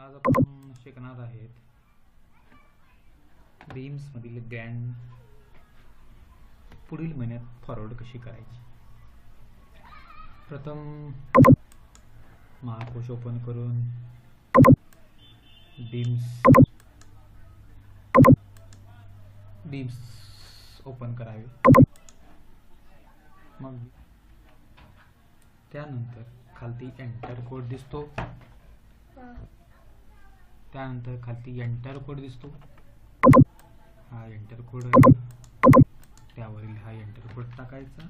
आज आपण शिकणार आहेत. बीम्समधील गॅन पुढील महिन्यात फॉरवर्ड कशी करायची? प्रथम महाकोश ओपन करून बीम्स बीम्स ओपन करावे. मग त्यानंतर खालती एंटर कोड दिसतो. त्यानंतर खालती एंटर कोड दिसतो. हा एंटर कोड आहे. त्यावरील हा एंटर कोड टाकायचा.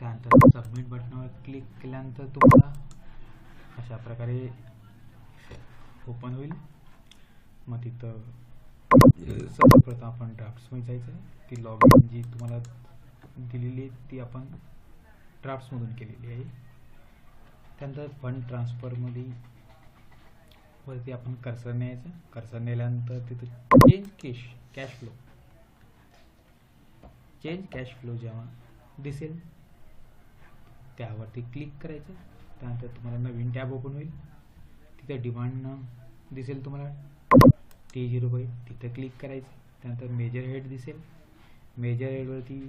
त्यानंतर सबमिट बटनावर क्लिक केल्यानंतर तुम्हाला अशा प्रकारे ओपन होईल. मग तिथं सर्वप्रथम आपण ड्राफ्ट्समध्ये जायचं आहे. ती लॉग इन जी तुम्हाला दिलेली आहे ती आपण ड्राफ्ट्समधून केलेली आहे. त्यानंतर फंड ट्रान्सफरमध्ये वरती आपण कर्सर न्यायचं. कर्सर नेल्यानंतर तिथं change cash cash flow change cash flow जेव्हा दिसेल त्यावरती क्लिक करायचं. त्यानंतर तुम्हाला नवीन टॅब ओपन होईल. तिथे डिमांड दिसेल तुम्हाला. टी झिरो फाईव्ह तिथं क्लिक करायचं. त्यानंतर मेजर हेड दिसेल. मेजर हेडवरती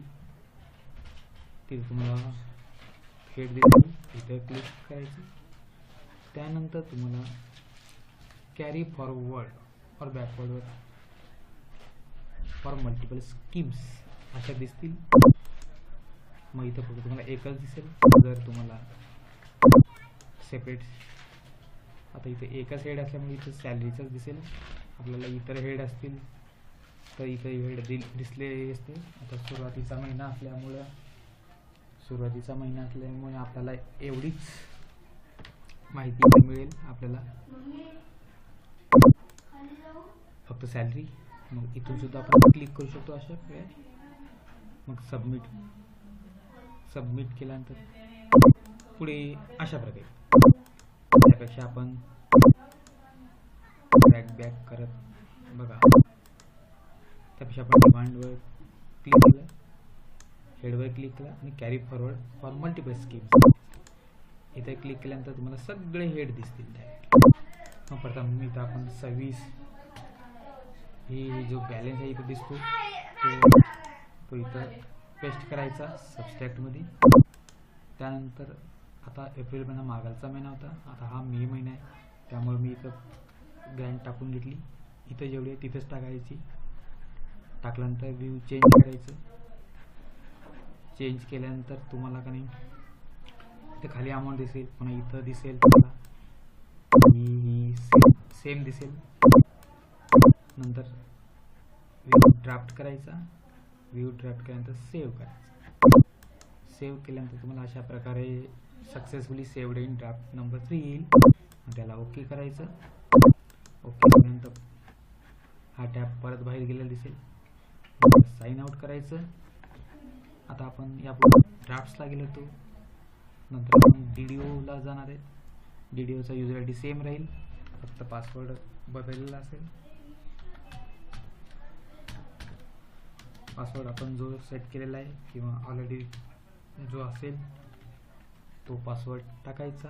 तिथे तुम्हाला हेड दिसेल इथं क्लिक करायचं. त्यानंतर तुम्हाला कॅरी फॉरवर्ड और बॅकवर्डवर फॉर मल्टिपल स्कीम्स अशा दिसतील. मग इथं फक्त तुम्हाला एकच दिसेल. जर तुम्हाला सेपरेट आता इथं एकच हेड असल्यामुळे इथं सॅलरीचाच दिसेल. आपल्याला इतर हेड असतील. तर इथं हेड दिसले असते. आता सुरुवातीचा महिना असल्यामुळं सुरुवातीचा महिना असल्यामुळे आपल्याला एवढीच माहिती मिळेल आपल्याला. फक्त सॅलरी मग इथून सुद्धा आपण क्लिक करू शकतो अशा वेळ मग सबमिट सबमिट केल्यानंतर पुढे अशा प्रकारे. त्यापेक्षा आपण बॅक बॅक करत बघा. त्यापेक्षा आपण डिमांडवर क्लिक केलं. हेडवर क्लिक केलं आणि carry forward for multiple schemes इथे क्लिक केल्यानंतर तुम्हाला सगळे हेड दिसतील मग प्रथम मी इथं आपण सव्वीस ही जो बॅलेन्स आहे इथं दिसतो तो तो इथं पेस्ट करायचा सबस्ट्रॅक्टमध्ये त्यानंतर आता एप्रिल महिना मागालचा महिना होता. आता हा मे महिना आहे. त्यामुळे मी इथं ग्रँड टाकून घेतली. इथं जेवढी आहे तिथंच टाकायची. टाकल्यानंतर व्ह्यू चेंज करायचं. चेंज केल्यानंतर तुम्हाला का नाही इथं खाली अमाऊंट दिसेल पुन्हा इथं दिसेल तुम्हाला. ही ही सेम सेम दिसेल. नंतर व्ह्यू ड्राफ्ट करायचा. व्ह्यू ड्राफ्ट केल्यानंतर सेव्ह करायचा. सेव्ह केल्यानंतर तुम्हाला अशा प्रकारे successfully saved in draft number three येईल. त्याला ओके करायचं. ओके केल्यानंतर हा टॅप परत बाहेर गेलेला दिसेल. साइन आउट करायचं. आता आपण यापुढे ड्राफ्ट्सला गेलो तो नंतर आपण डी डी ओला जाणार आहे. डी डी ओचा युजर आय डी सेम राहील. फक्त पासवर्ड बदललेला असेल. पासवर्ड आपण जो सेट केलेला आहे किंवा ऑलरेडी जो असेल तो पासवर्ड टाकायचा.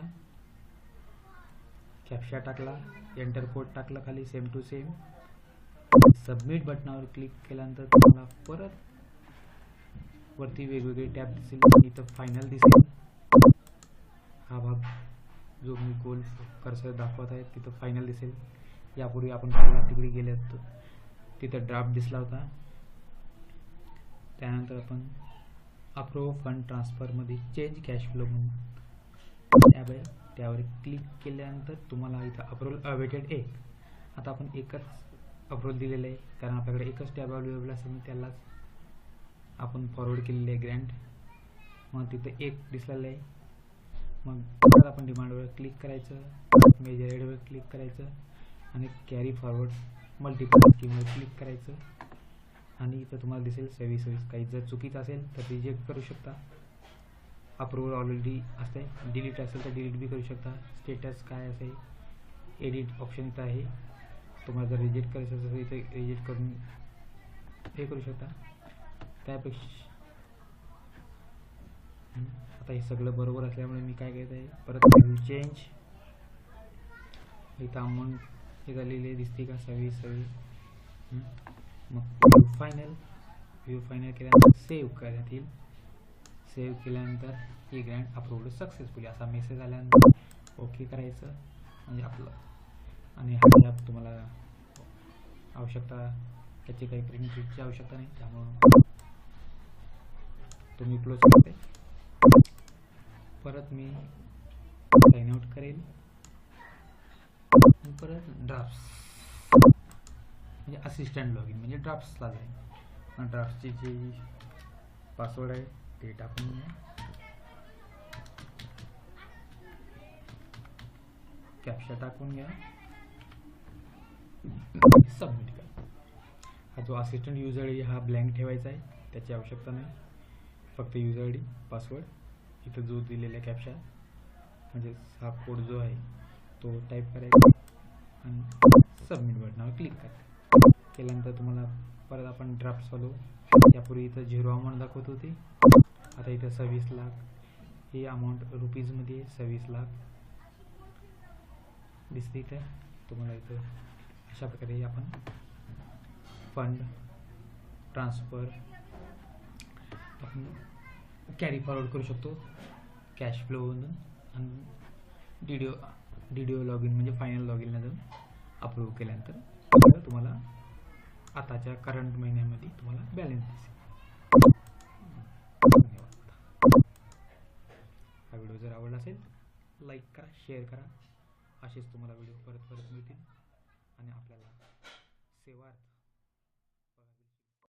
कॅप्शा टाकला. एंटर कोड टाकला खाली सेम टू सेम सबमिट बटनावर क्लिक केल्यानंतर तुम्हाला परत वरती वेगवेगळे टॅब दिसेल इथं फायनल दिसेल. हा भाग जो मी गोल कर्सर दाखवत आहे तिथं फायनल दिसेल. यापूर्वी आपण पहिला तिकडे गेले होतो तिथं ड्राफ्ट दिसला होता. त्यानंतर आपण अप्रूव्ह फंड ट्रान्सफरमध्ये चेंज कॅश फ्लो म्हणून. टॅब आहे त्यावर क्लिक केल्यानंतर तुम्हाला इथं अप्रूव्हल अवेटेड एक आता आपण एकच अप्रूव्हल दिलेलं आहे कारण आपल्याकडे एकच टॅब अवेलेबल असेल त्यालाच आपण फॉरवर्ड केलेलं आहे ग्रँड मग तिथं एक दिसलेलं आहे. मग परत आपण डिमांडवर क्लिक करायचं मेजर एडवर क्लिक करायचं आणि कॅरी फॉरवर्ड मल्टिपल स्कीमवर क्लिक करायचं. आणि इथं तुम्हाला दिसेल सव्वीस सव्वीस काही जर चुकीचं असेल तर रिजेक्ट करू शकता. अप्रूव्हल ऑलरेडी असते डिलीट असेल तर डिलीट बी करू शकता. स्टेटस काय असेल एडिट ऑप्शन इथं आहे. तुम्हाला जर रिजेक्ट करायचं असेल तर इथे रिजेक्ट करून हे करू शकता. त्यापेक्षा आता हे सगळं बरोबर असल्यामुळे मी काय करत आहे परत चेंज इथं अमाऊंट हे झालेली दिसते का? सव्वीस सव्वीस मग फायनल व्ह्यू फायनल केल्यानंतर सेव्ह करण्यात येईल. सेव्ह केल्यानंतर ही ग्रँड अप्रूव्ड सक्सेसफुली असा मेसेज आल्यानंतर ओके करायचं. म्हणजे आपलं. आणि हा ॲप तुम्हाला आवश्यकता त्याची काही प्रिंट आवश्यकता नाही. त्यामुळं तुम्ही क्लोज करते परत मी साइन आउट करेल. परत ड्राफ्ट्स म्हणजे असिस्टंट लॉग इन म्हणजे ड्राफ्ट्सला जाईल. ड्राफ्टची जी पासवर्ड आहे ते टाकून घ्या कॅप्शा टाकून घ्या. सबमिट करा. हा जो असिस्टंट युजर आय हा ब्लँक ठेवायचा आहे. त्याची आवश्यकता नाही. फक्त युजर आय डी पासवर्ड इथं जो दिलेला कॅप्शा म्हणजे हा कोड जो आहे तो टाईप करायचा आणि सबमिट बटनावर क्लिक करायचं. केल्यानंतर तुम्हाला परत आपण ड्राफ्ट चालू. यापूर्वी इथं झिरो अमाऊंट दाखवत होती. आता इथं सव्वीस लाख. ही अमाऊंट रुपीजमध्ये सव्वीस लाख. दिसते इथं. तुम्हाला इथं अशा प्रकारे आपण फंड ट्रान्सफर आपण कॅरी फॉरवर्ड करू शकतो. कॅश फ्लोवरून आणि D D O D D O log in म्हणजे फायनल लॉग इनला जाऊन अप्रूव्ह केल्यानंतर तुम्हाला आताच्या करंट महिन्यामध्ये तुम्हाला बॅलन्स दिसेल. धन्यवाद. हा व्हिडिओ जर आवडला असेल लाईक करा शेअर करा. असेच तुम्हाला व्हिडिओ परत परत मिळतील. आणि आपल्याला सेवा